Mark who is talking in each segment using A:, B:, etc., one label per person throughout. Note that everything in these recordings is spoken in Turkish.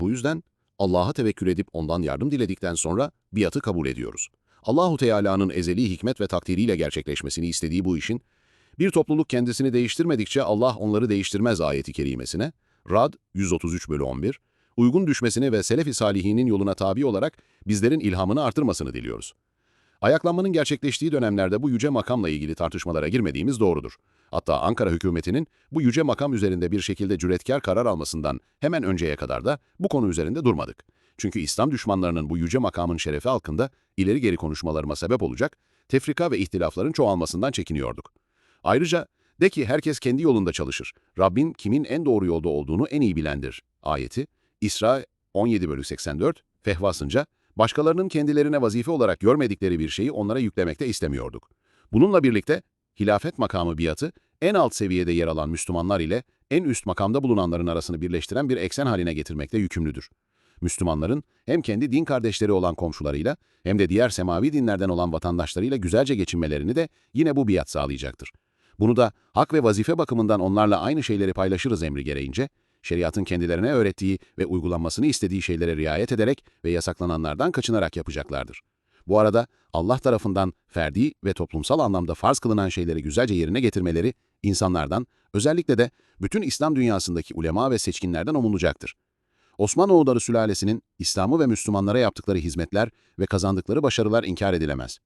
A: Bu yüzden Allah'a tevekkül edip ondan yardım diledikten sonra biatı kabul ediyoruz. Allahu Teala'nın ezeli hikmet ve takdiriyle gerçekleşmesini istediği bu işin, bir topluluk kendisini değiştirmedikçe Allah onları değiştirmez ayeti kerimesine, Rad 133 bölü 11, uygun düşmesini ve Selefi Salihinin yoluna tabi olarak bizlerin ilhamını artırmasını diliyoruz. Ayaklanmanın gerçekleştiği dönemlerde bu yüce makamla ilgili tartışmalara girmediğimiz doğrudur. Hatta Ankara hükümetinin bu yüce makam üzerinde bir şekilde cüretkar karar almasından hemen önceye kadar da bu konu üzerinde durmadık. Çünkü İslam düşmanlarının bu yüce makamın şerefi hakkında ileri geri konuşmalarıma sebep olacak, tefrika ve ihtilafların çoğalmasından çekiniyorduk. Ayrıca de ki herkes kendi yolunda çalışır. Rabbin kimin en doğru yolda olduğunu en iyi bilendir. Ayeti, İsra 17 bölü 84, fehvasınca, başkalarının kendilerine vazife olarak görmedikleri bir şeyi onlara yüklemekte istemiyorduk. Bununla birlikte hilafet makamı biatı en alt seviyede yer alan Müslümanlar ile en üst makamda bulunanların arasını birleştiren bir eksen haline getirmekte yükümlüdür. Müslümanların hem kendi din kardeşleri olan komşularıyla hem de diğer semavi dinlerden olan vatandaşlarıyla güzelce geçinmelerini de yine bu biat sağlayacaktır. Bunu da hak ve vazife bakımından onlarla aynı şeyleri paylaşırız emri gereğince, şeriatın kendilerine öğrettiği ve uygulanmasını istediği şeylere riayet ederek ve yasaklananlardan kaçınarak yapacaklardır. Bu arada Allah tarafından ferdi ve toplumsal anlamda farz kılınan şeyleri güzelce yerine getirmeleri insanlardan, özellikle de bütün İslam dünyasındaki ulema ve seçkinlerden umulacaktır. Osmanoğulları sülalesinin İslam'ı ve Müslümanlara yaptıkları hizmetler ve kazandıkları başarılar inkar edilemez.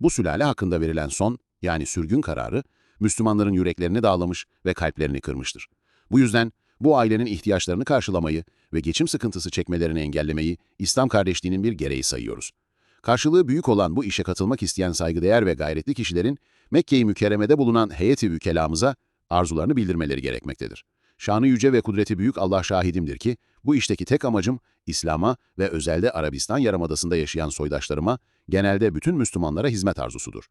A: Bu sülale hakkında verilen son, yani sürgün kararı, Müslümanların yüreklerini dağlamış ve kalplerini kırmıştır. Bu yüzden bu ailenin ihtiyaçlarını karşılamayı ve geçim sıkıntısı çekmelerini engellemeyi İslam kardeşliğinin bir gereği sayıyoruz. Karşılığı büyük olan bu işe katılmak isteyen saygıdeğer ve gayretli kişilerin Mekke-i Mükerreme'de bulunan heyeti vükelamıza arzularını bildirmeleri gerekmektedir. Şanı yüce ve kudreti büyük Allah şahidimdir ki, bu işteki tek amacım İslam'a ve özelde Arabistan Yarımadası'nda yaşayan soydaşlarıma, genelde bütün Müslümanlara hizmet arzusudur.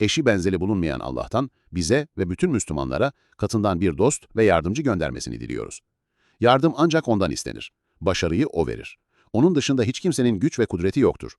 A: Eşi benzeri bulunmayan Allah'tan bize ve bütün Müslümanlara katından bir dost ve yardımcı göndermesini diliyoruz. Yardım ancak ondan istenir. Başarıyı O verir. Onun dışında hiç kimsenin güç ve kudreti yoktur.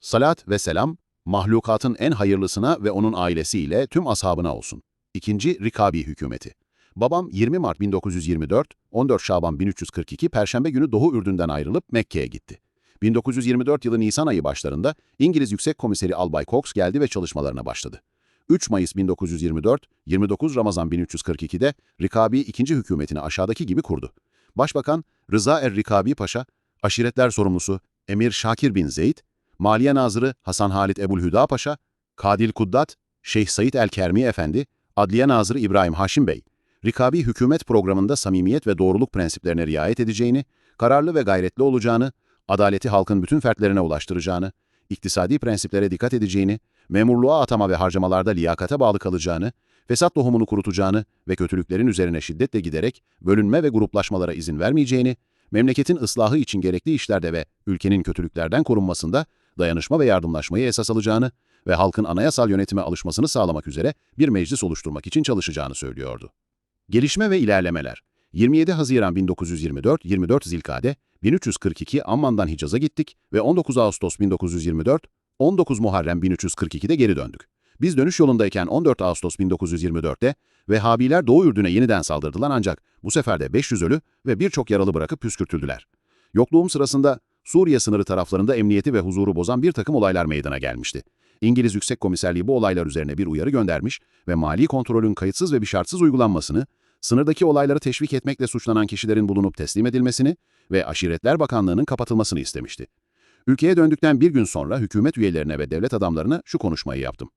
A: Salat ve selam, mahlukatın en hayırlısına ve onun ailesiyle tüm ashabına olsun. İkinci Rikabi hükümeti. Babam 20 Mart 1924, 14 Şaban 1342 Perşembe günü Doğu Ürdün'den ayrılıp Mekke'ye gitti. 1924 yılı Nisan ayı başlarında İngiliz Yüksek Komiseri Albay Cox geldi ve çalışmalarına başladı. 3 Mayıs 1924, 29 Ramazan 1342'de Rikabi ikinci hükümetini aşağıdaki gibi kurdu. Başbakan Rıza er-Rikabi Paşa, aşiretler sorumlusu Emir Şakir bin Zeyd, Maliye Nazırı Hasan Halit Ebu'l-Hüda Paşa, Kadil Kuddat, Şeyh Said el-Kermi Efendi, Adliye Nazırı İbrahim Haşim Bey, Rikabi hükümet programında samimiyet ve doğruluk prensiplerine riayet edeceğini, kararlı ve gayretli olacağını, adaleti halkın bütün fertlerine ulaştıracağını, iktisadi prensiplere dikkat edeceğini, memurluğa atama ve harcamalarda liyakate bağlı kalacağını, fesat tohumunu kurutacağını ve kötülüklerin üzerine şiddetle giderek bölünme ve gruplaşmalara izin vermeyeceğini, memleketin ıslahı için gerekli işlerde ve ülkenin kötülüklerden korunmasında dayanışma ve yardımlaşmayı esas alacağını ve halkın anayasal yönetime alışmasını sağlamak üzere bir meclis oluşturmak için çalışacağını söylüyordu. Gelişme ve ilerlemeler 27 Haziran 1924, 24 Zilkade, 1342 Amman'dan Hicaz'a gittik ve 19 Ağustos 1924, 19 Muharrem 1342'de geri döndük. Biz dönüş yolundayken 14 Ağustos 1924'te Vehhabiler Doğu Ürdün'e yeniden saldırdılar ancak bu sefer de 500 ölü ve birçok yaralı bırakıp püskürtüldüler. Yokluğum sırasında Suriye sınırı taraflarında emniyeti ve huzuru bozan bir takım olaylar meydana gelmişti. İngiliz Yüksek Komiserliği bu olaylar üzerine bir uyarı göndermiş ve mali kontrolün kayıtsız ve bir şartsız uygulanmasını, sınırdaki olayları teşvik etmekle suçlanan kişilerin bulunup teslim edilmesini ve Aşiretler Bakanlığı'nın kapatılmasını istemişti. Ülkeye döndükten bir gün sonra hükümet üyelerine ve devlet adamlarına şu konuşmayı yaptım.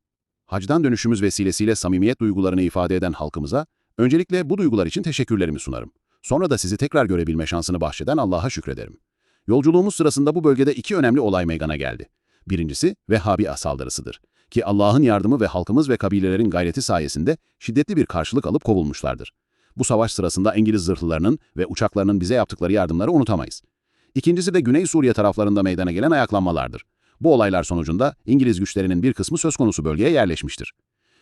A: Hacdan dönüşümüz vesilesiyle samimiyet duygularını ifade eden halkımıza, öncelikle bu duygular için teşekkürlerimi sunarım. Sonra da sizi tekrar görebilme şansını bahşeden Allah'a şükrederim. Yolculuğumuz sırasında bu bölgede iki önemli olay meydana geldi. Birincisi Vehhabi saldırısıdır. Ki Allah'ın yardımı ve halkımız ve kabilelerin gayreti sayesinde şiddetli bir karşılık alıp kovulmuşlardır. Bu savaş sırasında İngiliz zırhlılarının ve uçaklarının bize yaptıkları yardımları unutamayız. İkincisi de Güney Suriye taraflarında meydana gelen ayaklanmalardır. Bu olaylar sonucunda İngiliz güçlerinin bir kısmı söz konusu bölgeye yerleşmiştir.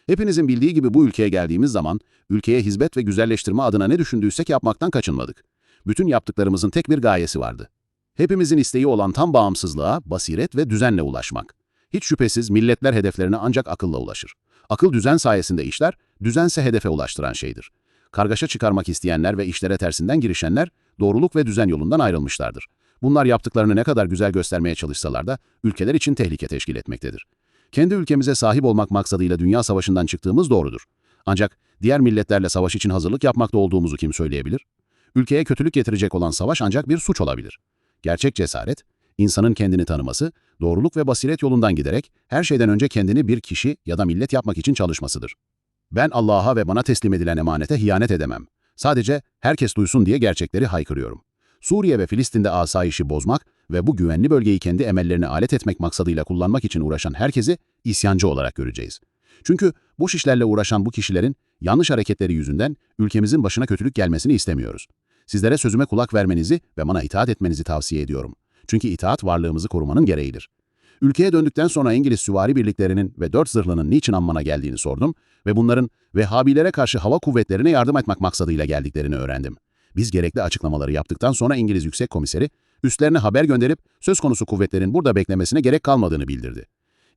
A: Hepinizin bildiği gibi bu ülkeye geldiğimiz zaman ülkeye hizmet ve güzelleştirme adına ne düşündüysek yapmaktan kaçınmadık. Bütün yaptıklarımızın tek bir gayesi vardı. Hepimizin isteği olan tam bağımsızlığa, basiret ve düzenle ulaşmak. Hiç şüphesiz milletler hedeflerine ancak akılla ulaşır. Akıl düzen sayesinde işler, düzense hedefe ulaştıran şeydir. Kargaşa çıkarmak isteyenler ve işlere tersinden girişenler, doğruluk ve düzen yolundan ayrılmışlardır. Bunlar yaptıklarını ne kadar güzel göstermeye çalışsalar da ülkeler için tehlike teşkil etmektedir. Kendi ülkemize sahip olmak maksadıyla dünya savaşından çıktığımız doğrudur. Ancak diğer milletlerle savaş için hazırlık yapmakta olduğumuzu kim söyleyebilir? Ülkeye kötülük getirecek olan savaş ancak bir suç olabilir. Gerçek cesaret, insanın kendini tanıması, doğruluk ve basiret yolundan giderek her şeyden önce kendini bir kişi ya da millet yapmak için çalışmasıdır. Ben Allah'a ve bana teslim edilen emanete hiyanet edemem. Sadece herkes duysun diye gerçekleri haykırıyorum. Suriye ve Filistin'de asayişi bozmak ve bu güvenli bölgeyi kendi emellerine alet etmek maksadıyla kullanmak için uğraşan herkesi isyancı olarak göreceğiz. Çünkü boş işlerle uğraşan bu kişilerin yanlış hareketleri yüzünden ülkemizin başına kötülük gelmesini istemiyoruz. Sizlere sözüme kulak vermenizi ve bana itaat etmenizi tavsiye ediyorum. Çünkü itaat varlığımızı korumanın gereğidir. Ülkeye döndükten sonra İngiliz süvari birliklerinin ve dört zırhlının niçin Amman'a geldiğini sordum ve bunların Vehhabilere karşı hava kuvvetlerine yardım etmek maksadıyla geldiklerini öğrendim. Biz gerekli açıklamaları yaptıktan sonra İngiliz Yüksek Komiseri, üstlerine haber gönderip söz konusu kuvvetlerin burada beklemesine gerek kalmadığını bildirdi.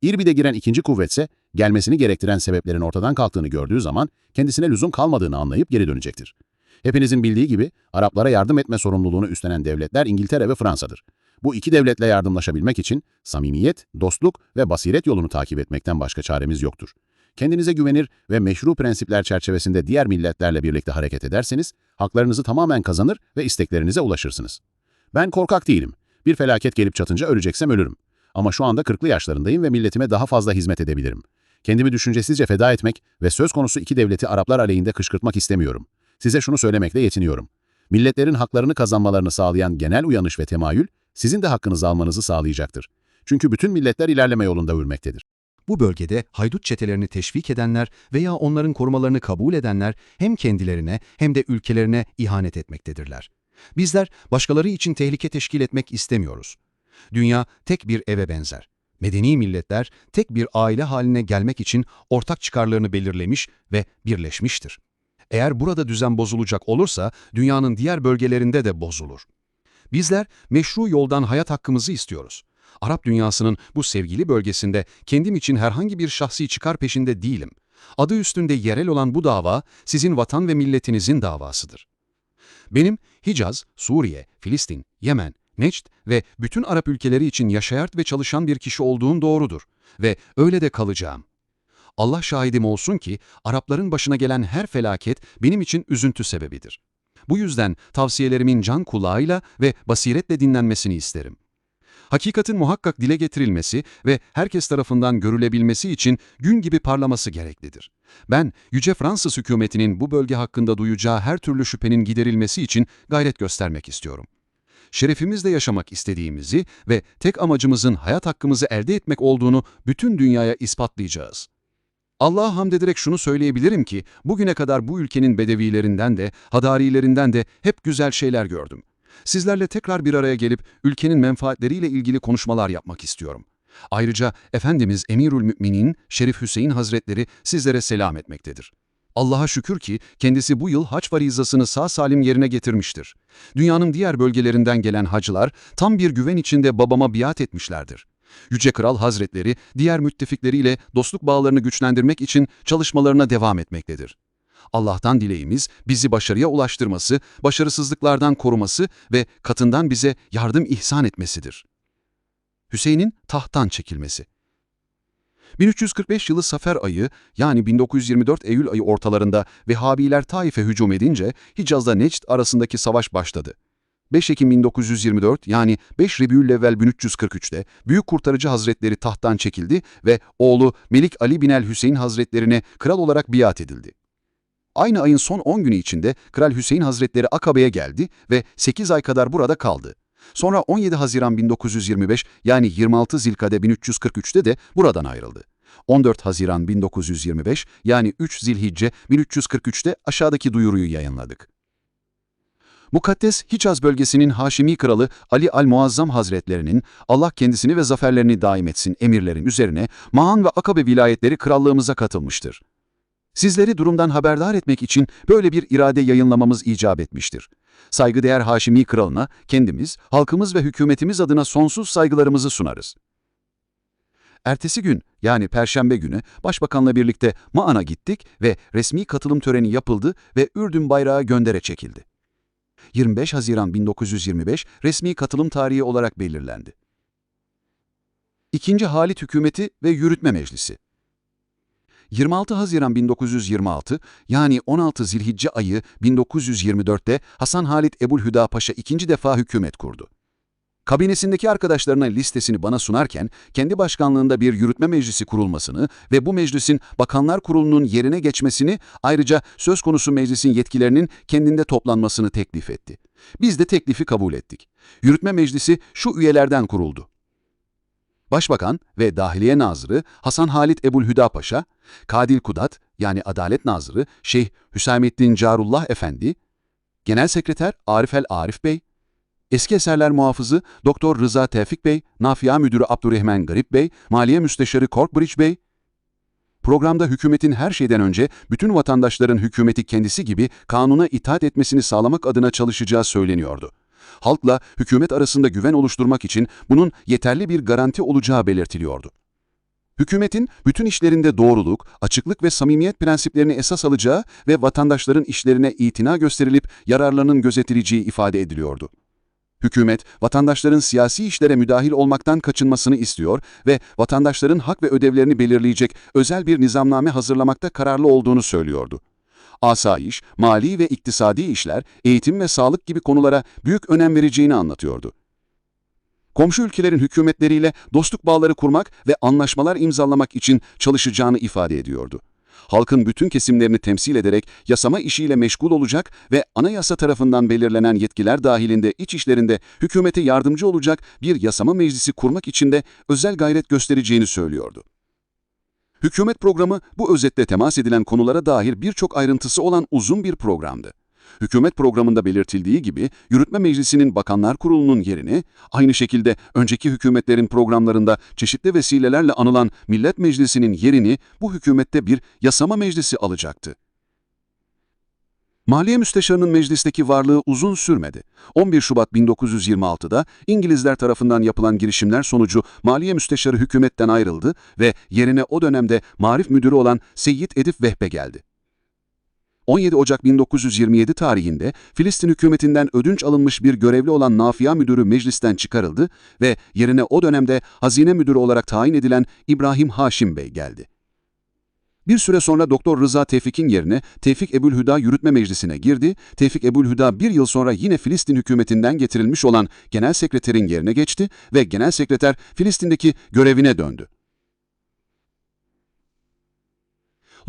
A: İrbi'de giren ikinci kuvvetse, gelmesini gerektiren sebeplerin ortadan kalktığını gördüğü zaman kendisine lüzum kalmadığını anlayıp geri dönecektir. Hepinizin bildiği gibi Araplara yardım etme sorumluluğunu üstlenen devletler İngiltere ve Fransa'dır. Bu iki devletle yardımlaşabilmek için samimiyet, dostluk ve basiret yolunu takip etmekten başka çaremiz yoktur. Kendinize güvenir ve meşru prensipler çerçevesinde diğer milletlerle birlikte hareket ederseniz, haklarınızı tamamen kazanır ve isteklerinize ulaşırsınız. Ben korkak değilim. Bir felaket gelip çatınca öleceksem ölürüm. Ama şu anda 40'lı yaşlarındayım ve milletime daha fazla hizmet edebilirim. Kendimi düşüncesizce feda etmek ve söz konusu iki devleti Araplar aleyhinde kışkırtmak istemiyorum. Size şunu söylemekle yetiniyorum. Milletlerin haklarını kazanmalarını sağlayan genel uyanış ve temayül, sizin de hakkınızı almanızı sağlayacaktır. Çünkü bütün milletler ilerleme yolunda yürümektedir.
B: Bu bölgede haydut çetelerini teşvik edenler veya onların korumalarını kabul edenler hem kendilerine hem de ülkelerine ihanet etmektedirler. Bizler başkaları için tehlike teşkil etmek istemiyoruz. Dünya tek bir eve benzer. Medeni milletler tek bir aile haline gelmek için ortak çıkarlarını belirlemiş ve birleşmiştir. Eğer burada düzen bozulacak olursa dünyanın diğer bölgelerinde de bozulur. Bizler meşru yoldan hayat hakkımızı istiyoruz. Arap dünyasının bu sevgili bölgesinde kendim için herhangi bir şahsi çıkar peşinde değilim. Adı üstünde yerel olan bu dava sizin vatan ve milletinizin davasıdır. Benim Hicaz, Suriye, Filistin, Yemen, Necd ve bütün Arap ülkeleri için yaşayart ve çalışan bir kişi olduğum doğrudur ve öyle de kalacağım. Allah şahidim olsun ki Arapların başına gelen her felaket benim için üzüntü sebebidir. Bu yüzden tavsiyelerimin can kulağıyla ve basiretle dinlenmesini isterim. Hakikatin muhakkak dile getirilmesi ve herkes tarafından görülebilmesi için gün gibi parlaması gereklidir. Ben, Yüce Fransız hükümetinin bu bölge hakkında duyacağı her türlü şüphenin giderilmesi için gayret göstermek istiyorum. Şerefimizle yaşamak istediğimizi ve tek amacımızın hayat hakkımızı elde etmek olduğunu bütün dünyaya ispatlayacağız. Allah'a hamd ederek şunu söyleyebilirim ki, bugüne kadar bu ülkenin bedevilerinden de, hadarilerinden de hep güzel şeyler gördüm. Sizlerle tekrar bir araya gelip ülkenin menfaatleriyle ilgili konuşmalar yapmak istiyorum. Ayrıca Efendimiz Emirül Müminin Şerif Hüseyin Hazretleri sizlere selam etmektedir. Allah'a şükür ki kendisi bu yıl haç varizasını sağ salim yerine getirmiştir. Dünyanın diğer bölgelerinden gelen hacılar tam bir güven içinde babama biat etmişlerdir. Yüce Kral Hazretleri diğer müttefikleriyle dostluk bağlarını güçlendirmek için çalışmalarına devam etmektedir. Allah'tan dileğimiz bizi başarıya ulaştırması, başarısızlıklardan koruması ve katından bize yardım ihsan etmesidir. Hüseyin'in tahttan çekilmesi 1345 yılı Safer ayı yani 1924 Eylül ayı ortalarında Vehhabiler Taif'e hücum edince Hicaz'la Necd arasındaki savaş başladı. 5 Ekim 1924 yani 5 Rebü'l-Evvel 1343'te Büyük Kurtarıcı Hazretleri tahttan çekildi ve oğlu Melik Ali Binel Hüseyin Hazretlerine kral olarak biat edildi. Aynı ayın son 10 günü içinde Kral Hüseyin Hazretleri Akabe'ye geldi ve 8 ay kadar burada kaldı. Sonra 17 Haziran 1925 yani 26 Zilkade 1343'te de buradan ayrıldı. 14 Haziran 1925 yani 3 Zilhicce 1343'te aşağıdaki duyuruyu yayınladık. Mukaddes Hicaz bölgesinin Haşimi kralı Ali al-Muazzam Hazretlerinin Allah kendisini ve zaferlerini daim etsin emirlerin üzerine Maan ve Akabe vilayetleri krallığımıza katılmıştır. Sizleri durumdan haberdar etmek için böyle bir irade yayınlamamız icap etmiştir. Saygıdeğer Haşimi kralına kendimiz, halkımız ve hükümetimiz adına sonsuz saygılarımızı sunarız. Ertesi gün yani Perşembe günü Başbakanla birlikte Maan'a gittik ve resmi katılım töreni yapıldı ve Ürdün bayrağı göndere çekildi. 25 Haziran 1925 resmi katılım tarihi olarak belirlendi. İkinci Halit Hükümeti ve Yürütme Meclisi 26 Haziran 1926 yani 16 Zilhicce ayı 1924'te Hasan Halit Ebu'l-Hüda Paşa ikinci defa hükümet kurdu. Kabinesindeki arkadaşlarına listesini bana sunarken, kendi başkanlığında bir yürütme meclisi kurulmasını ve bu meclisin Bakanlar Kurulu'nun yerine geçmesini, ayrıca söz konusu meclisin yetkilerinin kendinde toplanmasını teklif etti. Biz de teklifi kabul ettik. Yürütme meclisi şu üyelerden kuruldu. Başbakan ve Dahiliye Nazırı Hasan Halit Ebu'l-Hüda Paşa, Kadil Kudat yani Adalet Nazırı Şeyh Hüsamettin Carullah Efendi, Genel Sekreter Arif el Arif Bey, Eski Eserler Muhafızı Doktor Rıza Tevfik Bey, Nafia Müdürü Abdurrahman Garip Bey, Maliye Müsteşarı Korkbridge Bey, Programda hükümetin her şeyden önce bütün vatandaşların hükümeti kendisi gibi kanuna itaat etmesini sağlamak adına çalışacağı söyleniyordu. Halkla hükümet arasında güven oluşturmak için bunun yeterli bir garanti olacağı belirtiliyordu. Hükümetin bütün işlerinde doğruluk, açıklık ve samimiyet prensiplerini esas alacağı ve vatandaşların işlerine itina gösterilip yararlarının gözetileceği ifade ediliyordu. Hükümet, vatandaşların siyasi işlere müdahil olmaktan kaçınmasını istiyor ve vatandaşların hak ve ödevlerini belirleyecek özel bir nizamname hazırlamakta kararlı olduğunu söylüyordu. Asayiş, mali ve iktisadi işler, eğitim ve sağlık gibi konulara büyük önem vereceğini anlatıyordu. Komşu ülkelerin hükümetleriyle dostluk bağları kurmak ve anlaşmalar imzalamak için çalışacağını ifade ediyordu halkın bütün kesimlerini temsil ederek yasama işiyle meşgul olacak ve anayasa tarafından belirlenen yetkiler dahilinde iç işlerinde hükümete yardımcı olacak bir yasama meclisi kurmak için de özel gayret göstereceğini söylüyordu. Hükümet programı bu özetle temas edilen konulara dair birçok ayrıntısı olan uzun bir programdı. Hükümet programında belirtildiği gibi Yürütme Meclisi'nin Bakanlar Kurulu'nun yerini, aynı şekilde önceki hükümetlerin programlarında çeşitli vesilelerle anılan Millet Meclisi'nin yerini bu hükümette bir yasama meclisi alacaktı. Maliye Müsteşarı'nın meclisteki varlığı uzun sürmedi. 11 Şubat 1926'da İngilizler tarafından yapılan girişimler sonucu Maliye Müsteşarı hükümetten ayrıldı ve yerine o dönemde Marif Müdürü olan Seyyid Edip Vehbe geldi. 17 Ocak 1927 tarihinde Filistin hükümetinden ödünç alınmış bir görevli olan Nafia Müdürü meclisten çıkarıldı ve yerine o dönemde Hazine Müdürü olarak tayin edilen İbrahim Haşim Bey geldi. Bir süre sonra Doktor Rıza Tevfik'in yerine Tevfik Ebu'l-Hüda Yürütme Meclisi'ne girdi. Tevfik Ebu'l-Hüda bir yıl sonra yine Filistin hükümetinden getirilmiş olan Genel Sekreterin yerine geçti ve Genel Sekreter Filistin'deki görevine döndü.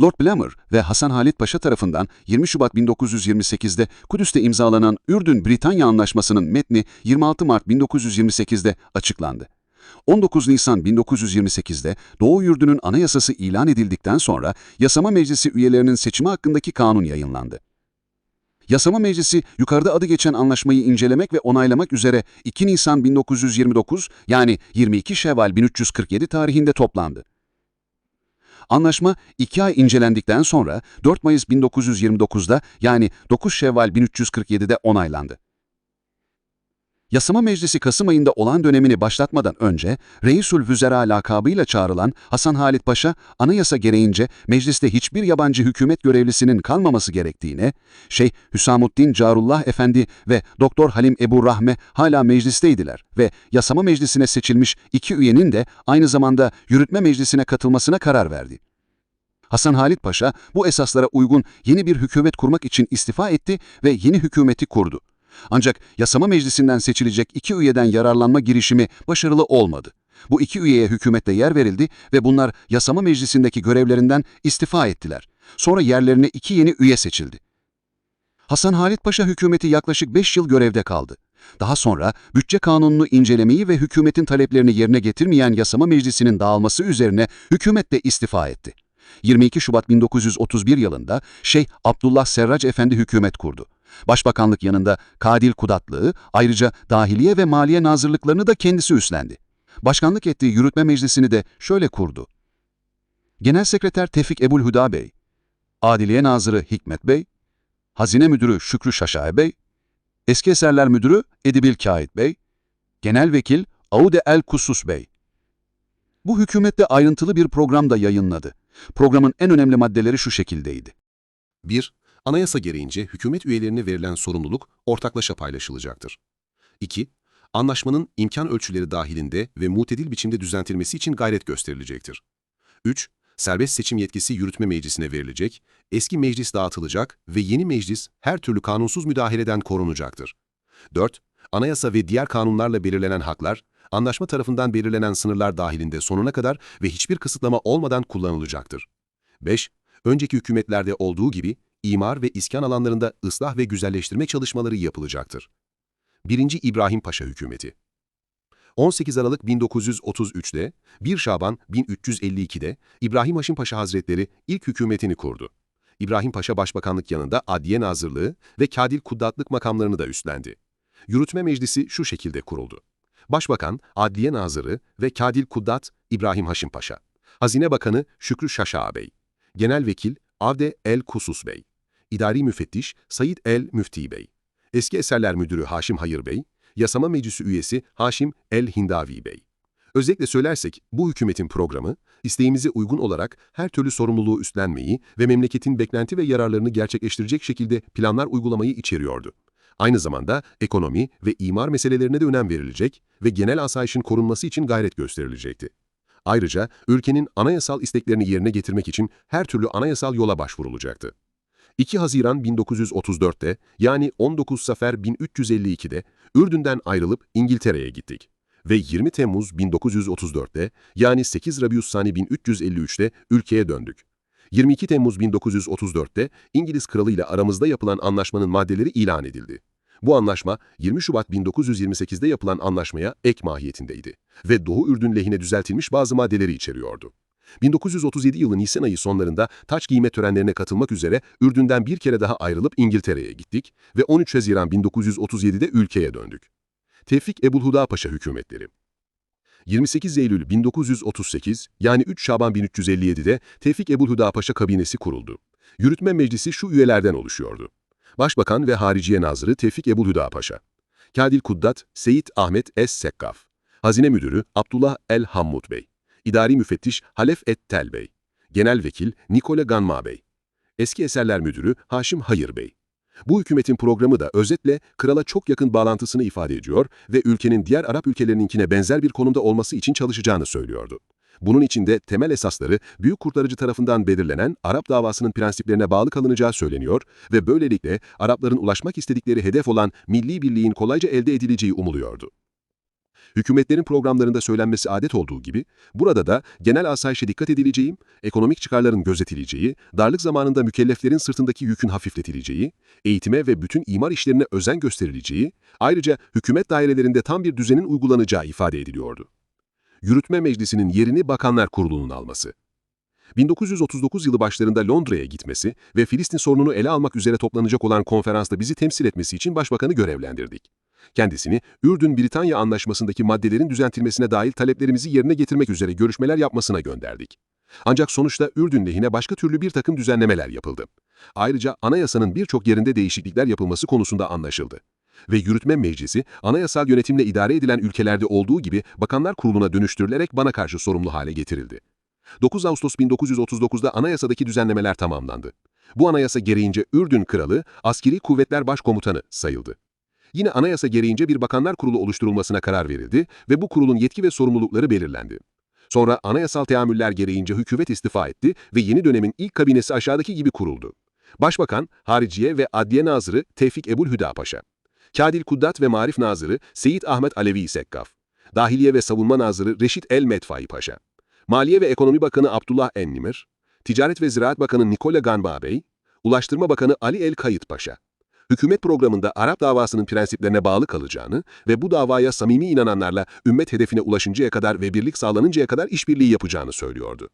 B: Lord Blamer ve Hasan Halit Paşa tarafından 20 Şubat 1928'de Kudüs'te imzalanan Ürdün-Britanya Anlaşması'nın metni 26 Mart 1928'de açıklandı. 19 Nisan 1928'de Doğu Yurdunun anayasası ilan edildikten sonra Yasama Meclisi üyelerinin seçimi hakkındaki kanun yayınlandı. Yasama Meclisi yukarıda adı geçen anlaşmayı incelemek ve onaylamak üzere 2 Nisan 1929 yani 22 Şevval 1347 tarihinde toplandı. Anlaşma 2 ay incelendikten sonra 4 Mayıs 1929'da yani 9 Şevval 1347'de onaylandı. Yasama Meclisi Kasım ayında olan dönemini başlatmadan önce Reisül Vüzera lakabıyla çağrılan Hasan Halit Paşa, anayasa gereğince mecliste hiçbir yabancı hükümet görevlisinin kalmaması gerektiğine, Şeyh Hüsamuddin Carullah Efendi ve Doktor Halim Ebu Rahme hala meclisteydiler ve Yasama Meclisi'ne seçilmiş iki üyenin de aynı zamanda Yürütme Meclisi'ne katılmasına karar verdi. Hasan Halit Paşa bu esaslara uygun yeni bir hükümet kurmak için istifa etti ve yeni hükümeti kurdu. Ancak yasama meclisinden seçilecek iki üyeden yararlanma girişimi başarılı olmadı. Bu iki üyeye hükümette yer verildi ve bunlar yasama meclisindeki görevlerinden istifa ettiler. Sonra yerlerine iki yeni üye seçildi. Hasan Halit Paşa hükümeti yaklaşık 5 yıl görevde kaldı. Daha sonra bütçe kanununu incelemeyi ve hükümetin taleplerini yerine getirmeyen yasama meclisinin dağılması üzerine hükümet de istifa etti. 22 Şubat 1931 yılında Şeyh Abdullah Serrac Efendi hükümet kurdu. Başbakanlık yanında Kadil Kudatlığı, ayrıca Dahiliye ve Maliye Nazırlıklarını da kendisi üstlendi. Başkanlık ettiği yürütme meclisini de şöyle kurdu. Genel Sekreter Tevfik Ebu'l-Hüda Bey, Adiliye Nazırı Hikmet Bey, Hazine Müdürü Şükrü Şaşay Bey, Eski Eserler Müdürü Edibil Kait Bey, Genel Vekil Aude El Kusus Bey. Bu hükümette ayrıntılı bir program da yayınladı. Programın en önemli maddeleri şu şekildeydi.
A: 1.
C: Anayasa gereğince hükümet üyelerine verilen sorumluluk ortaklaşa paylaşılacaktır. 2. Anlaşmanın imkan ölçüleri dahilinde ve mutedil biçimde düzentilmesi için gayret gösterilecektir. 3. Serbest seçim yetkisi yürütme meclisine verilecek, eski meclis dağıtılacak ve yeni meclis her türlü kanunsuz müdahaleden korunacaktır. 4. Anayasa ve diğer kanunlarla belirlenen haklar, anlaşma tarafından belirlenen sınırlar dahilinde sonuna kadar ve hiçbir kısıtlama olmadan kullanılacaktır. 5. Önceki hükümetlerde olduğu gibi imar ve iskan alanlarında ıslah ve güzelleştirme çalışmaları yapılacaktır. 1. İbrahim Paşa Hükümeti 18 Aralık 1933'de, 1 Şaban 1352'de İbrahim Haşim Paşa Hazretleri ilk hükümetini kurdu. İbrahim Paşa Başbakanlık yanında Adliye Nazırlığı ve Kadil Kuddatlık makamlarını da üstlendi. Yürütme Meclisi şu şekilde kuruldu. Başbakan, Adliye Nazırı ve Kadil Kuddat İbrahim Haşim Paşa. Hazine Bakanı Şükrü Şaşa Bey. Genel Vekil Avde El Kusus Bey. İdari Müfettiş Sayit El Müfti Bey. Eski Eserler Müdürü Haşim Hayır Bey. Yasama Meclisi Üyesi Haşim El Hindavi Bey. Özellikle söylersek bu hükümetin programı, isteğimize uygun olarak her türlü sorumluluğu üstlenmeyi ve memleketin beklenti ve yararlarını gerçekleştirecek şekilde planlar uygulamayı içeriyordu. Aynı zamanda ekonomi ve imar meselelerine de önem verilecek ve genel asayişin korunması için gayret gösterilecekti. Ayrıca ülkenin anayasal isteklerini yerine getirmek için her türlü anayasal yola başvurulacaktı. 2 Haziran 1934'te yani 19 Safer 1352'de Ürdün'den ayrılıp İngiltere'ye gittik. Ve 20 Temmuz 1934'te yani 8 Rabiussani 1353'te ülkeye döndük. 22 Temmuz 1934'te İngiliz Kralı ile aramızda yapılan anlaşmanın maddeleri ilan edildi. Bu anlaşma 20 Şubat 1928'de yapılan anlaşmaya ek mahiyetindeydi ve Doğu Ürdün lehine düzeltilmiş bazı maddeleri içeriyordu. 1937 yılı Nisan ayı sonlarında taç giyme törenlerine katılmak üzere Ürdün'den bir kere daha ayrılıp İngiltere'ye gittik ve 13 Haziran 1937'de ülkeye döndük. Tevfik Ebu'l-Huda Paşa hükümetleri 28 Eylül 1938 yani 3 Şaban 1357'de Tevfik Ebu'l-Huda Paşa kabinesi kuruldu. Yürütme meclisi şu üyelerden oluşuyordu. Başbakan ve Hariciye Nazırı Tevfik Ebu'l-Huda Paşa. Kadil Kuddat Seyit Ahmet Es-Sekkaf. Hazine Müdürü Abdullah El-Hammud Bey. İdari Müfettiş Halef Et-Tel Bey. Genel Vekil Nikola Ganma Bey. Eski Eserler Müdürü Haşim Hayır Bey. Bu hükümetin programı da özetle krala çok yakın bağlantısını ifade ediyor ve ülkenin diğer Arap ülkelerininkine benzer bir konumda olması için çalışacağını söylüyordu. Bunun içinde temel esasları büyük kurtarıcı tarafından belirlenen Arap davasının prensiplerine bağlı kalınacağı söyleniyor ve böylelikle Arapların ulaşmak istedikleri hedef olan milli birliğin kolayca elde edileceği umuluyordu. Hükümetlerin programlarında söylenmesi adet olduğu gibi, burada da genel asayişe dikkat edileceği, ekonomik çıkarların gözetileceği, darlık zamanında mükelleflerin sırtındaki yükün hafifletileceği, eğitime ve bütün imar işlerine özen gösterileceği, ayrıca hükümet dairelerinde tam bir düzenin uygulanacağı ifade ediliyordu. Yürütme Meclisi'nin yerini Bakanlar Kurulu'nun alması. 1939 yılı başlarında Londra'ya gitmesi ve Filistin sorununu ele almak üzere toplanacak olan konferansta bizi temsil etmesi için Başbakanı görevlendirdik. Kendisini Ürdün-Britanya anlaşmasındaki maddelerin düzentilmesine dair taleplerimizi yerine getirmek üzere görüşmeler yapmasına gönderdik. Ancak sonuçta Ürdün lehine başka türlü bir takım düzenlemeler yapıldı. Ayrıca anayasanın birçok yerinde değişiklikler yapılması konusunda anlaşıldı. Ve yürütme meclisi, anayasal yönetimle idare edilen ülkelerde olduğu gibi Bakanlar Kurulu'na dönüştürülerek bana karşı sorumlu hale getirildi. 9 Ağustos 1939'da anayasadaki düzenlemeler tamamlandı. Bu anayasa gereğince Ürdün Kralı, Askeri Kuvvetler Başkomutanı sayıldı. Yine anayasa gereğince bir bakanlar kurulu oluşturulmasına karar verildi ve bu kurulun yetki ve sorumlulukları belirlendi. Sonra anayasal teamüller gereğince hükümet istifa etti ve yeni dönemin ilk kabinesi aşağıdaki gibi kuruldu. Başbakan, Hariciye ve Adliye Nazırı Tevfik Ebu'l-Hüda Paşa. Kadil Kuddat ve Marif Nazırı Seyit Ahmet Alevi Sekkaf. Dahiliye ve Savunma Nazırı Reşit El Medfai Paşa. Maliye ve Ekonomi Bakanı Abdullah Ennimir. Ticaret ve Ziraat Bakanı Nikola Ganba Bey. Ulaştırma Bakanı Ali El Kayıt Paşa hükümet programında Arap davasının prensiplerine bağlı kalacağını ve bu davaya samimi inananlarla ümmet hedefine ulaşıncaya kadar ve birlik sağlanıncaya kadar işbirliği yapacağını söylüyordu.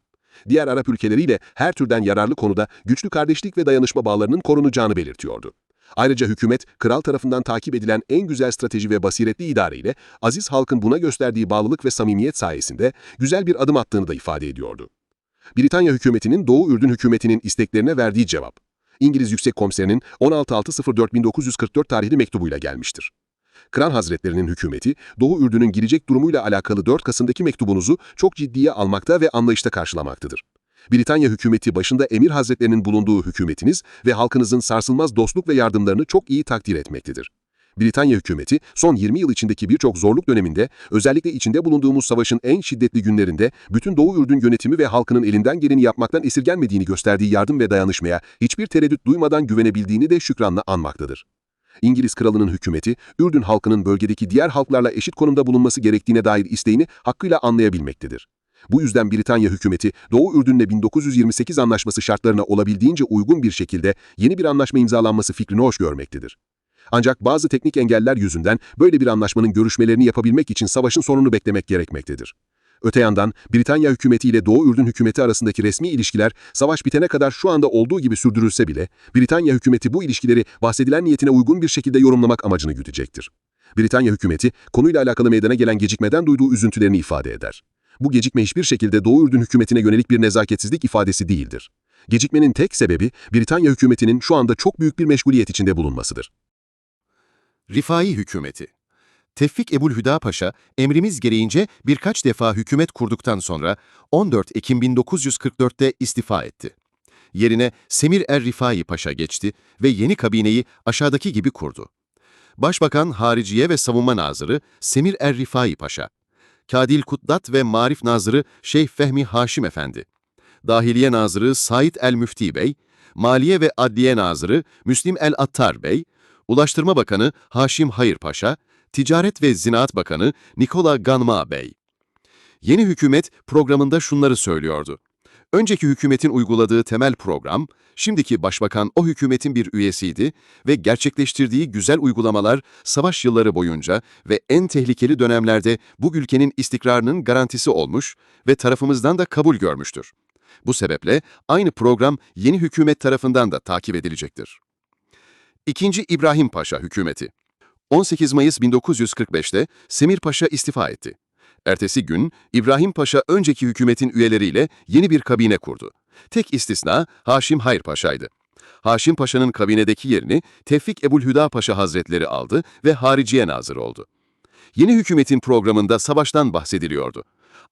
C: Diğer Arap ülkeleriyle her türden yararlı konuda güçlü kardeşlik ve dayanışma bağlarının korunacağını belirtiyordu. Ayrıca hükümet, kral tarafından takip edilen en güzel strateji ve basiretli idareyle aziz halkın buna gösterdiği bağlılık ve samimiyet sayesinde güzel bir adım attığını da ifade ediyordu. Britanya hükümetinin Doğu Ürdün hükümetinin isteklerine verdiği cevap. İngiliz Yüksek Komiserinin 16.06.04.1944 tarihli mektubuyla gelmiştir. Kral Hazretlerinin hükümeti, Doğu Ürdün'ün girecek durumuyla alakalı 4 Kasım'daki mektubunuzu çok ciddiye almakta ve anlayışta karşılamaktadır. Britanya hükümeti başında Emir Hazretlerinin bulunduğu hükümetiniz ve halkınızın sarsılmaz dostluk ve yardımlarını çok iyi takdir etmektedir. Britanya hükümeti son 20 yıl içindeki birçok zorluk döneminde, özellikle içinde bulunduğumuz savaşın en şiddetli günlerinde bütün Doğu Ürdün yönetimi ve halkının elinden geleni yapmaktan esirgenmediğini gösterdiği yardım ve dayanışmaya hiçbir tereddüt duymadan güvenebildiğini de şükranla anmaktadır. İngiliz kralının hükümeti, Ürdün halkının bölgedeki diğer halklarla eşit konumda bulunması gerektiğine dair isteğini hakkıyla anlayabilmektedir. Bu yüzden Britanya hükümeti, Doğu Ürdün'le 1928 anlaşması şartlarına olabildiğince uygun bir şekilde yeni bir anlaşma imzalanması fikrini hoş görmektedir. Ancak bazı teknik engeller yüzünden böyle bir anlaşmanın görüşmelerini yapabilmek için savaşın sonunu beklemek gerekmektedir. Öte yandan Britanya hükümeti ile Doğu Ürdün hükümeti arasındaki resmi ilişkiler savaş bitene kadar şu anda olduğu gibi sürdürülse bile Britanya hükümeti bu ilişkileri bahsedilen niyetine uygun bir şekilde yorumlamak amacını güdecektir. Britanya hükümeti konuyla alakalı meydana gelen gecikmeden duyduğu üzüntülerini ifade eder. Bu gecikme hiçbir şekilde Doğu Ürdün hükümetine yönelik bir nezaketsizlik ifadesi değildir. Gecikmenin tek sebebi Britanya hükümetinin şu anda çok büyük bir meşguliyet içinde bulunmasıdır.
A: Rifai hükümeti. Tevfik Ebu'l-Hüda Paşa, emrimiz gereğince birkaç defa hükümet kurduktan sonra 14 Ekim 1944'te istifa etti. Yerine Semir Er-Rifai Paşa geçti ve yeni kabineyi aşağıdaki gibi kurdu. Başbakan, Hariciye ve Savunma Nazırı Semir Er-Rifai Paşa. Kadil Kutlat ve Marif Nazırı Şeyh Fehmi Haşim Efendi. Dahiliye Nazırı Said El-Müfti Bey, Maliye ve Adliye Nazırı Müslim El-Attar Bey, Ulaştırma Bakanı Haşim Hayır Paşa, Ticaret ve Ziraat Bakanı Nikola Ganma Bey. Yeni hükümet programında şunları söylüyordu. Önceki hükümetin uyguladığı temel program, şimdiki başbakan o hükümetin bir üyesiydi ve gerçekleştirdiği güzel uygulamalar savaş yılları boyunca ve en tehlikeli dönemlerde bu ülkenin istikrarının garantisi olmuş ve tarafımızdan da kabul görmüştür. Bu sebeple aynı program yeni hükümet tarafından da takip edilecektir. İkinci İbrahim Paşa hükümeti. 18 Mayıs 1945'te Semir Paşa istifa etti. Ertesi gün İbrahim Paşa önceki hükümetin üyeleriyle yeni bir kabine kurdu. Tek istisna Haşim Hayır Paşa'ydı. Haşim Paşa'nın kabinedeki yerini Tevfik Ebu'l-Hüda Paşa Hazretleri aldı ve Hariciye Nazır oldu. Yeni hükümetin programında savaştan bahsediliyordu.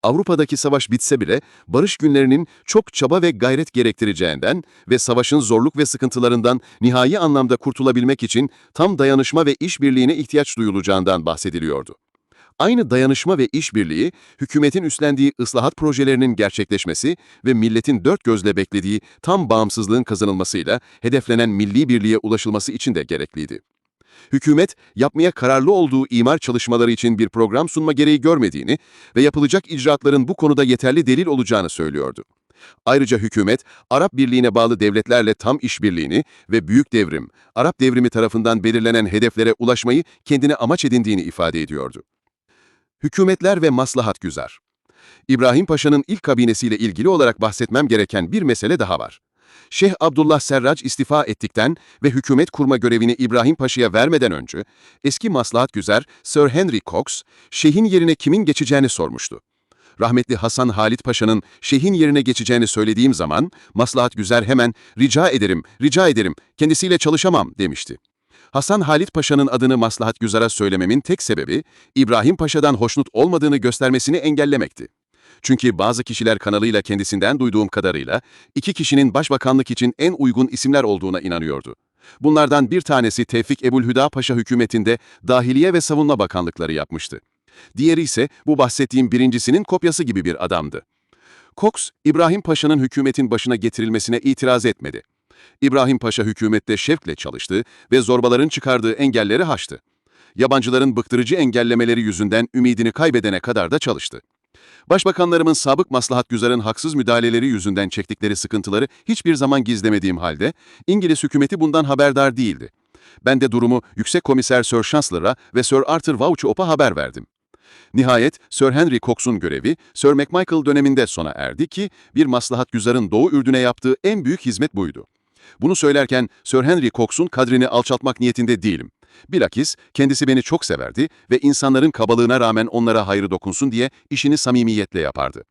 A: Avrupa'daki savaş bitse bile barış günlerinin çok çaba ve gayret gerektireceğinden ve savaşın zorluk ve sıkıntılarından nihai anlamda kurtulabilmek için tam dayanışma ve işbirliğine ihtiyaç duyulacağından bahsediliyordu. Aynı dayanışma ve işbirliği, hükümetin üstlendiği ıslahat projelerinin gerçekleşmesi ve milletin dört gözle beklediği tam bağımsızlığın kazanılmasıyla hedeflenen milli birliğe ulaşılması için de gerekliydi. Hükümet, yapmaya kararlı olduğu imar çalışmaları için bir program sunma gereği görmediğini ve yapılacak icraatların bu konuda yeterli delil olacağını söylüyordu. Ayrıca hükümet, Arap Birliği'ne bağlı devletlerle tam işbirliğini ve Büyük Devrim, Arap Devrimi tarafından belirlenen hedeflere ulaşmayı kendine amaç edindiğini ifade ediyordu. Hükümetler ve maslahat güzar. İbrahim Paşa'nın ilk kabinesiyle ilgili olarak bahsetmem gereken bir mesele daha var. Şeyh Abdullah Serraç istifa ettikten ve hükümet kurma görevini İbrahim Paşa'ya vermeden önce, eski maslahat güzer Sir Henry Cox, şeyhin yerine kimin geçeceğini sormuştu. Rahmetli Hasan Halit Paşa'nın şeyhin yerine geçeceğini söylediğim zaman, maslahat güzer hemen rica ederim, rica ederim, kendisiyle çalışamam demişti. Hasan Halit Paşa'nın adını Maslahat Güzar'a söylememin tek sebebi, İbrahim Paşa'dan hoşnut olmadığını göstermesini engellemekti. Çünkü bazı kişiler kanalıyla kendisinden duyduğum kadarıyla, iki kişinin başbakanlık için en uygun isimler olduğuna inanıyordu. Bunlardan bir tanesi Tevfik Ebu'l-Hüda Paşa hükümetinde Dahiliye ve Savunma Bakanlıkları yapmıştı. Diğeri ise bu bahsettiğim birincisinin kopyası gibi bir adamdı. Cox, İbrahim Paşa'nın hükümetin başına getirilmesine itiraz etmedi. İbrahim Paşa hükümette şevkle çalıştı ve zorbaların çıkardığı engelleri aştı. Yabancıların bıktırıcı engellemeleri yüzünden ümidini kaybedene kadar da çalıştı. Başbakanlarımın sabık maslahat güzarın haksız müdahaleleri yüzünden çektikleri sıkıntıları hiçbir zaman gizlemediğim halde, İngiliz hükümeti bundan haberdar değildi. Ben de durumu Yüksek Komiser Sir Chancellor'a ve Sir Arthur Wauchope'a haber verdim. Nihayet Sir Henry Cox'un görevi Sir McMichael döneminde sona erdi ki bir maslahat güzarın Doğu Ürdün'e yaptığı en büyük hizmet buydu. Bunu söylerken Sir Henry Cox'un kadrini alçaltmak niyetinde değilim. Bilakis kendisi beni çok severdi ve insanların kabalığına rağmen onlara hayrı dokunsun diye işini samimiyetle yapardı.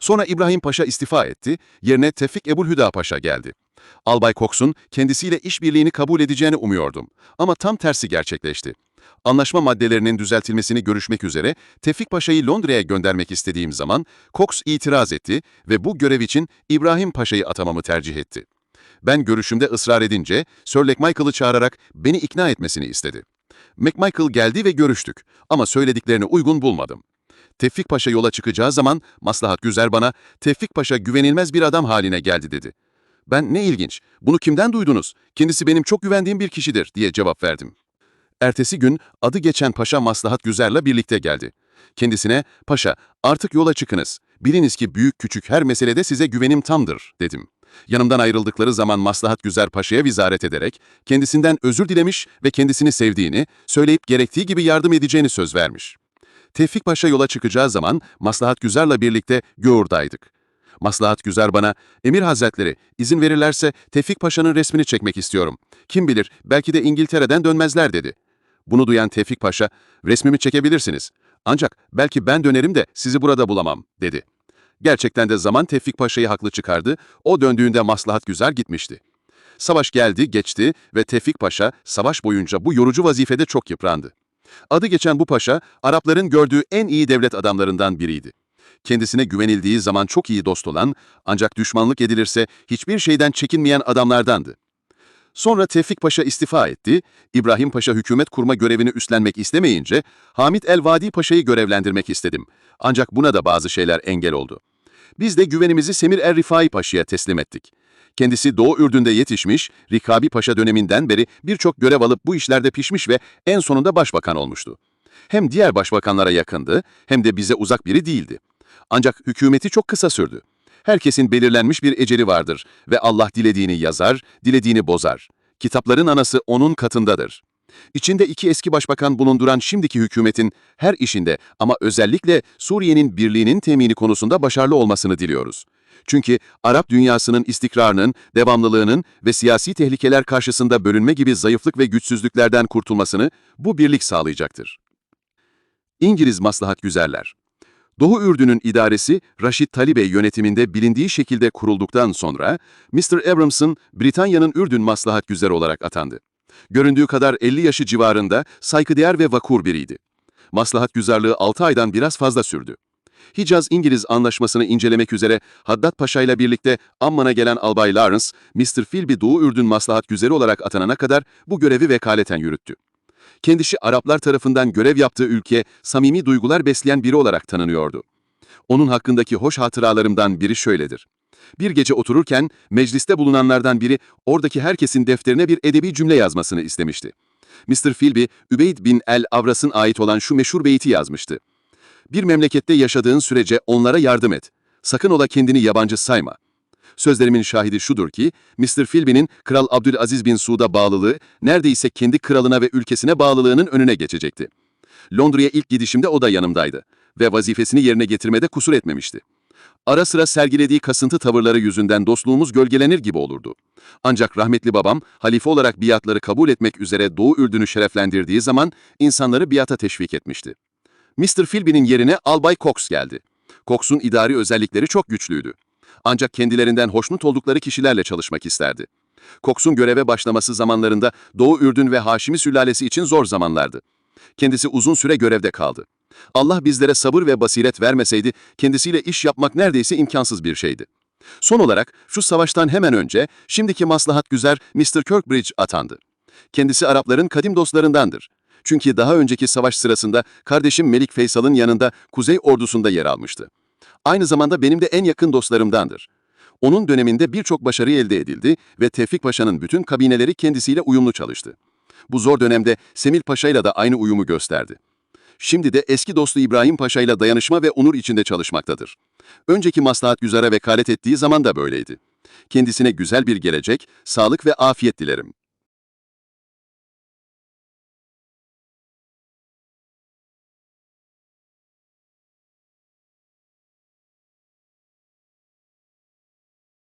A: Sonra İbrahim Paşa istifa etti, yerine Tevfik Ebu'l-Hüda Paşa geldi. Albay Cox'un kendisiyle işbirliğini kabul edeceğini umuyordum ama tam tersi gerçekleşti. Anlaşma maddelerinin düzeltilmesini görüşmek üzere Tevfik Paşa'yı Londra'ya göndermek istediğim zaman Cox itiraz etti ve bu görev için İbrahim Paşa'yı atamamı tercih etti. Ben görüşümde ısrar edince Sir McMichael'ı çağırarak beni ikna etmesini istedi. McMichael geldi ve görüştük ama söylediklerini uygun bulmadım. Tevfik Paşa yola çıkacağı zaman Maslahat Güzer bana Tevfik Paşa güvenilmez bir adam haline geldi dedi. Ben ne ilginç, bunu kimden duydunuz? Kendisi benim çok güvendiğim bir kişidir diye cevap verdim. Ertesi gün adı geçen Paşa Maslahat Güzer'le birlikte geldi. Kendisine, Paşa artık yola çıkınız. Biliniz ki büyük küçük her meselede size güvenim tamdır dedim. Yanımdan ayrıldıkları zaman Maslahat Güzer Paşa'ya vizaret ederek kendisinden özür dilemiş ve kendisini sevdiğini, söyleyip gerektiği gibi yardım edeceğini söz vermiş. Tevfik Paşa yola çıkacağı zaman Maslahat Güzer'le birlikte Göğur'daydık. Maslahat Güzer bana, Emir Hazretleri izin verirlerse Tevfik Paşa'nın resmini çekmek istiyorum. Kim bilir belki de İngiltere'den dönmezler dedi. Bunu duyan Tevfik Paşa, resmimi çekebilirsiniz. Ancak belki ben dönerim de sizi burada bulamam dedi. Gerçekten de zaman Tevfik Paşa'yı haklı çıkardı, o döndüğünde Maslahat Güzer gitmişti. Savaş geldi, geçti ve Tevfik Paşa savaş boyunca bu yorucu vazifede çok yıprandı. Adı geçen bu paşa, Arapların gördüğü en iyi devlet adamlarından biriydi. Kendisine güvenildiği zaman çok iyi dost olan, ancak düşmanlık edilirse hiçbir şeyden çekinmeyen adamlardandı. Sonra Tevfik Paşa istifa etti, İbrahim Paşa hükümet kurma görevini üstlenmek istemeyince, Hamit el-Vadi Paşa'yı görevlendirmek istedim. Ancak buna da bazı şeyler engel oldu. Biz de güvenimizi Semir er-Rifai Paşa'ya teslim ettik. Kendisi Doğu Ürdün'de yetişmiş, Rikabi Paşa döneminden beri birçok görev alıp bu işlerde pişmiş ve en sonunda başbakan olmuştu. Hem diğer başbakanlara yakındı, hem de bize uzak biri değildi. Ancak hükümeti çok kısa sürdü. Herkesin belirlenmiş bir eceli vardır ve Allah dilediğini yazar, dilediğini bozar. Kitapların anası onun katındadır. İçinde iki eski başbakan bulunduran şimdiki hükümetin her işinde ama özellikle Suriye'nin birliğinin temini konusunda başarılı olmasını diliyoruz. Çünkü Arap dünyasının istikrarının, devamlılığının ve siyasi tehlikeler karşısında bölünme gibi zayıflık ve güçsüzlüklerden kurtulmasını bu birlik sağlayacaktır. İngiliz maslahat güzerler. Doğu Ürdün'ün idaresi Raşid Talibey yönetiminde bilindiği şekilde kurulduktan sonra Mr. Abramson Britanya'nın Ürdün maslahat güzeri olarak atandı. Göründüğü kadar 50 yaşı civarında saygıdeğer ve vakur biriydi. Maslahat güzarlığı 6 aydan biraz fazla sürdü. Hicaz-İngiliz anlaşmasını incelemek üzere Haddad Paşa ile birlikte Amman'a gelen Albay Lawrence, Mr. Philby Doğu Ürdün maslahat güzeri olarak atanana kadar bu görevi vekaleten yürüttü. Kendisi Araplar tarafından görev yaptığı ülke samimi duygular besleyen biri olarak tanınıyordu. Onun hakkındaki hoş hatıralarımdan biri şöyledir. Bir gece otururken mecliste bulunanlardan biri oradaki herkesin defterine bir edebi cümle yazmasını istemişti. Mr. Philby, Übeyd bin el-Avras'ın ait olan şu meşhur beyti yazmıştı. Bir memlekette yaşadığın sürece onlara yardım et. Sakın ola kendini yabancı sayma. Sözlerimin şahidi şudur ki, Mr. Philby'nin Kral Abdülaziz bin Suud'a bağlılığı, neredeyse kendi kralına ve ülkesine bağlılığının önüne geçecekti. Londra'ya ilk gidişimde o da yanımdaydı ve vazifesini yerine getirmede kusur etmemişti. Ara sıra sergilediği kasıntı tavırları yüzünden dostluğumuz gölgelenir gibi olurdu. Ancak rahmetli babam, halife olarak biatları kabul etmek üzere Doğu Ürdün'ü şereflendirdiği zaman insanları biata teşvik etmişti. Mr. Philby'nin yerine Albay Cox geldi. Cox'un idari özellikleri çok güçlüydü. Ancak kendilerinden hoşnut oldukları kişilerle çalışmak isterdi. Cox'un göreve başlaması zamanlarında Doğu Ürdün ve Haşimi sülalesi için zor zamanlardı. Kendisi uzun süre görevde kaldı. Allah bizlere sabır ve basiret vermeseydi kendisiyle iş yapmak neredeyse imkansız bir şeydi. Son olarak şu savaştan hemen önce şimdiki maslahat güzer Mr. Kirkbridge atandı. Kendisi Arapların kadim dostlarındandır. Çünkü daha önceki savaş sırasında kardeşim Melik Feysal'ın yanında Kuzey ordusunda yer almıştı. Aynı zamanda benim de en yakın dostlarımdandır. Onun döneminde birçok başarı elde edildi ve Tevfik Paşa'nın bütün kabineleri kendisiyle uyumlu çalıştı. Bu zor dönemde Semil Paşa ile de aynı uyumu gösterdi. Şimdi de eski dostu İbrahim Paşa ile dayanışma ve onur içinde çalışmaktadır. Önceki maslahat güzara vekalet ettiği zaman da böyleydi. Kendisine güzel bir gelecek, sağlık ve afiyet dilerim.